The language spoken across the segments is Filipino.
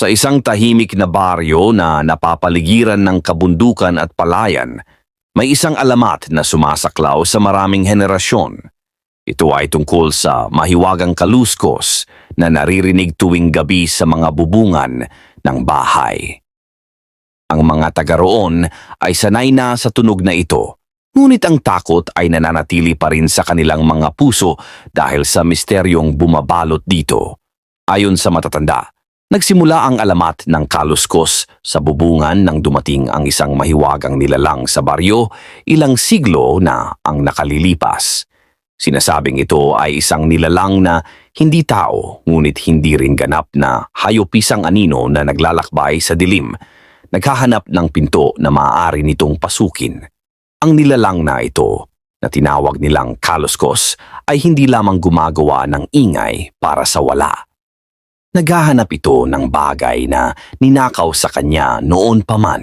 Sa isang tahimik na baryo na napapaligiran ng kabundukan at palayan, may isang alamat na sumasaklaw sa maraming henerasyon. Ito ay tungkol sa mahiwagang kaluskos na naririnig tuwing gabi sa mga bubungan ng bahay. Ang mga taga roon ay sanay na sa tunog na ito, ngunit ang takot ay nananatili pa rin sa kanilang mga puso dahil sa misteryong bumabalot dito. Ayon sa matatanda, nagsimula ang alamat ng kaluskos sa bubungan nang dumating ang isang mahiwagang nilalang sa baryo ilang siglo na ang nakalilipas. Sinasabing ito ay isang nilalang na hindi tao ngunit hindi rin ganap na hayop-isang anino na naglalakbay sa dilim, naghahanap ng pinto na maaari nitong pasukin. Ang nilalang na ito, na tinawag nilang kaluskos, ay hindi lamang gumagawa ng ingay para sa wala. Naghahanap ito ng bagay na ninakaw sa kanya noon pa man.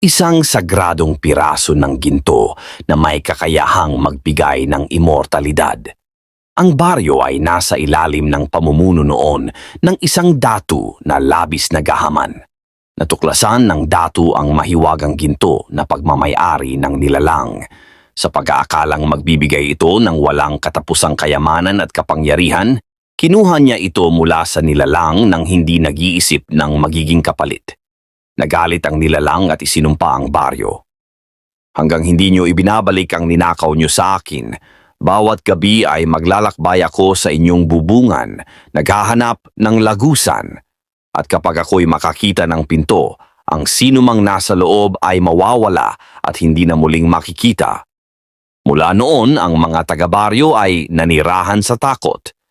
Isang sagradong piraso ng ginto na may kakayahang magbigay ng immortalidad. Ang baryo ay nasa ilalim ng pamumuno noon ng isang datu na labis na gahaman. Natuklasan ng datu ang mahiwagang ginto na pagmamayari ng nilalang sa pag-aakalang magbibigay ito ng walang katapusang kayamanan at kapangyarihan, kinuha niya ito mula sa nilalang nang hindi nag-iisip ng magiging kapalit. Nagalit ang nilalang at isinumpa ang baryo. Hanggang hindi niyo ibinabalik ang ninakaw niyo sa akin, bawat gabi ay maglalakbay ako sa inyong bubungan, naghahanap ng lagusan. At kapag ako'y makakita ng pinto, ang sinumang nasa loob ay mawawala at hindi na muling makikita. Mula noon, ang mga taga-baryo ay nanirahan sa takot.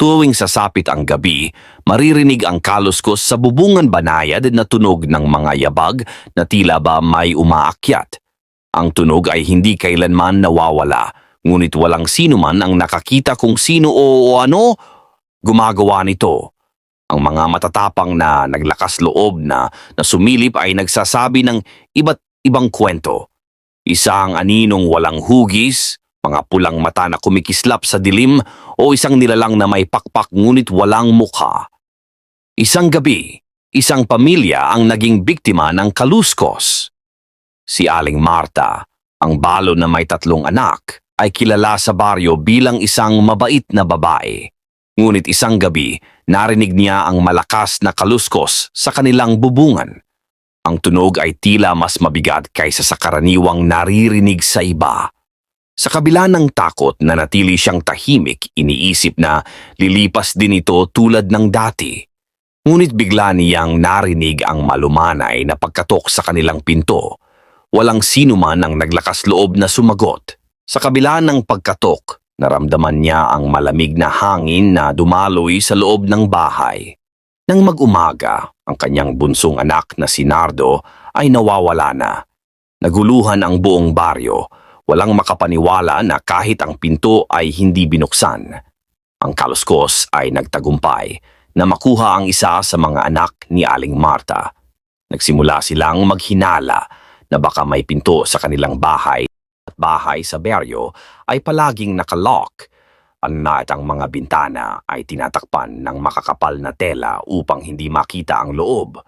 Tuwing sasapit ang gabi, maririnig ang kaluskos sa bubungan banayad na tunog ng mga yabag na tila ba may umaakyat. Ang tunog ay hindi kailanman nawawala, ngunit walang sino man ang nakakita kung sino o, o ano gumagawa nito. Ang mga matatapang na naglakas loob na, na sumilip ay nagsasabi ng iba't ibang kwento. Isang aninong walang hugis, mga pulang mata na kumikislap sa dilim o isang nilalang na may pakpak ngunit walang mukha. Isang gabi, isang pamilya ang naging biktima ng kaluskos. Si Aling Marta, ang balo na may tatlong anak, ay kilala sa baryo bilang isang mabait na babae. Ngunit isang gabi, narinig niya ang malakas na kaluskos sa kanilang bubungan. Ang tunog ay tila mas mabigat kaysa sa karaniwang naririnig sa iba. Sa kabila ng takot na natili siyang tahimik, iniisip na lilipas din ito tulad ng dati. Ngunit bigla niyang narinig ang malumanay na pagkatok sa kanilang pinto. Walang sino man ang naglakas loob na sumagot. Sa kabila ng pagkatok, naramdaman niya ang malamig na hangin na dumaloy sa loob ng bahay. Nang mag-umaga, ang kanyang bunsong anak na si Nardo ay nawawala na. Naguluhan ang buong baryo, walang makapaniwala na kahit ang pinto ay hindi binuksan. Ang kaluskos ay nagtagumpay na makuha ang isa sa mga anak ni Aling Marta. Nagsimula silang maghinala na baka may pinto sa kanilang bahay at bahay sa beryo ay palaging nakalock at ang mga bintana ay tinatakpan ng makakapal na tela upang hindi makita ang loob.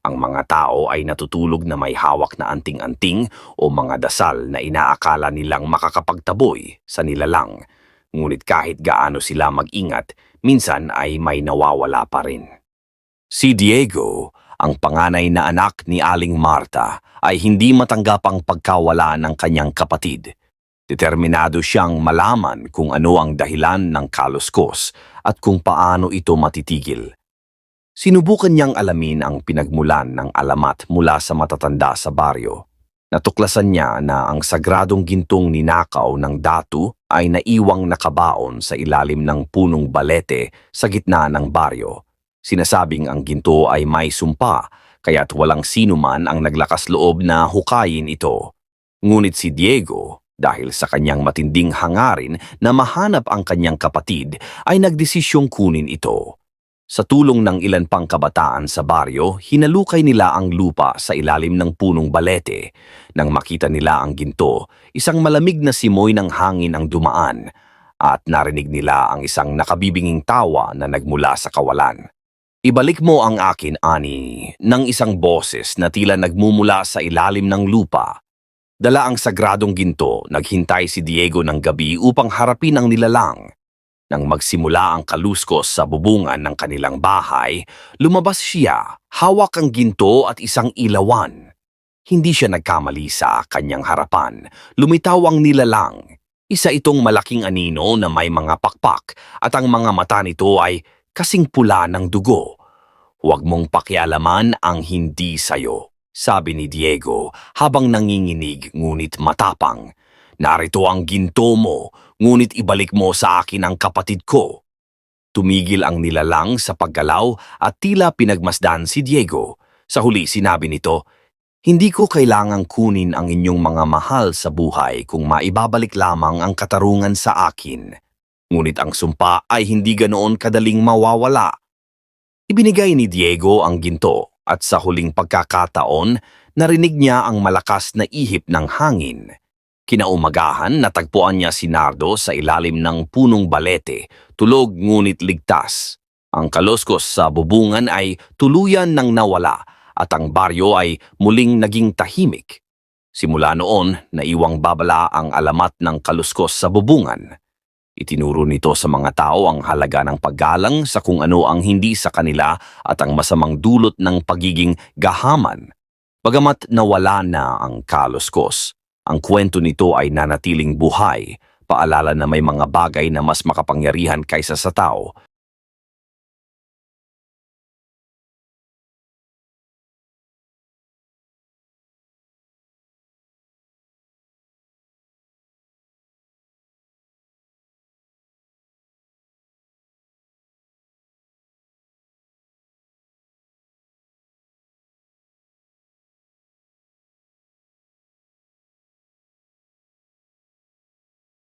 Ang mga tao ay natutulog na may hawak na anting-anting o mga dasal na inaakala nilang makakapagtaboy sa nilalang. Ngunit kahit gaano sila mag-ingat, minsan ay may nawawala pa rin. Si Diego, ang panganay na anak ni Aling Marta, ay hindi matanggap ang pagkawala ng kanyang kapatid. Determinado siyang malaman kung ano ang dahilan ng kaluskos at kung paano ito matitigil. Sinubukan niyang alamin ang pinagmulan ng alamat mula sa matatanda sa baryo. Natuklasan niya na ang sagradong gintong ninakaw ng datu ay naiwang nakabaon sa ilalim ng punong balete sa gitna ng baryo. Sinasabing ang ginto ay may sumpa, kaya't walang sino man ang naglakas loob na hukayin ito. Ngunit si Diego, dahil sa kanyang matinding hangarin na mahanap ang kanyang kapatid, ay nagdesisyong kunin ito. Sa tulong ng ilan pang kabataan sa baryo, hinalukay nila ang lupa sa ilalim ng punong balete. Nang makita nila ang ginto, isang malamig na simoy ng hangin ang dumaan at narinig nila ang isang nakabibinging tawa na nagmula sa kawalan. Ibalik mo ang akin, Ani, ng isang boses na tila nagmumula sa ilalim ng lupa. Dala ang sagradong ginto, naghintay si Diego ng gabi upang harapin ang nilalang. Nang magsimula ang kaluskos sa bubungan ng kanilang bahay, lumabas siya, hawak ang ginto at isang ilawan. Hindi siya nagkamali sa kanyang harapan. Lumitaw ang nilalang. Isa itong malaking anino na may mga pakpak at ang mga mata nito ay kasing pula ng dugo. Huwag mong pakialaman ang hindi sayo, sabi ni Diego habang nanginginig ngunit matapang. Narito ang ginto mo, ngunit ibalik mo sa akin ang kapatid ko. Tumigil ang nilalang sa paggalaw at tila pinagmasdan si Diego. Sa huli sinabi nito, Hindi ko kailangang kunin ang inyong mga mahal sa buhay kung maibabalik lamang ang katarungan sa akin. Ngunit ang sumpa ay hindi ganoon kadaling mawawala. Ibinigay ni Diego ang ginto at sa huling pagkakataon, narinig niya ang malakas na ihip ng hangin. Kinaumagahan, natagpuan niya si Nardo sa ilalim ng punong balete, tulog ngunit ligtas. Ang kaloskos sa bubungan ay tuluyan ng nawala at ang baryo ay muling naging tahimik. Simula noon, naiwang babala ang alamat ng kaluskos sa bubungan. Itinuro nito sa mga tao ang halaga ng paggalang sa kung ano ang hindi sa kanila at ang masamang dulot ng pagiging gahaman. Bagamat nawala na ang kaluskos, ang kwento nito ay nanatiling buhay, paalala na may mga bagay na mas makapangyarihan kaysa sa tao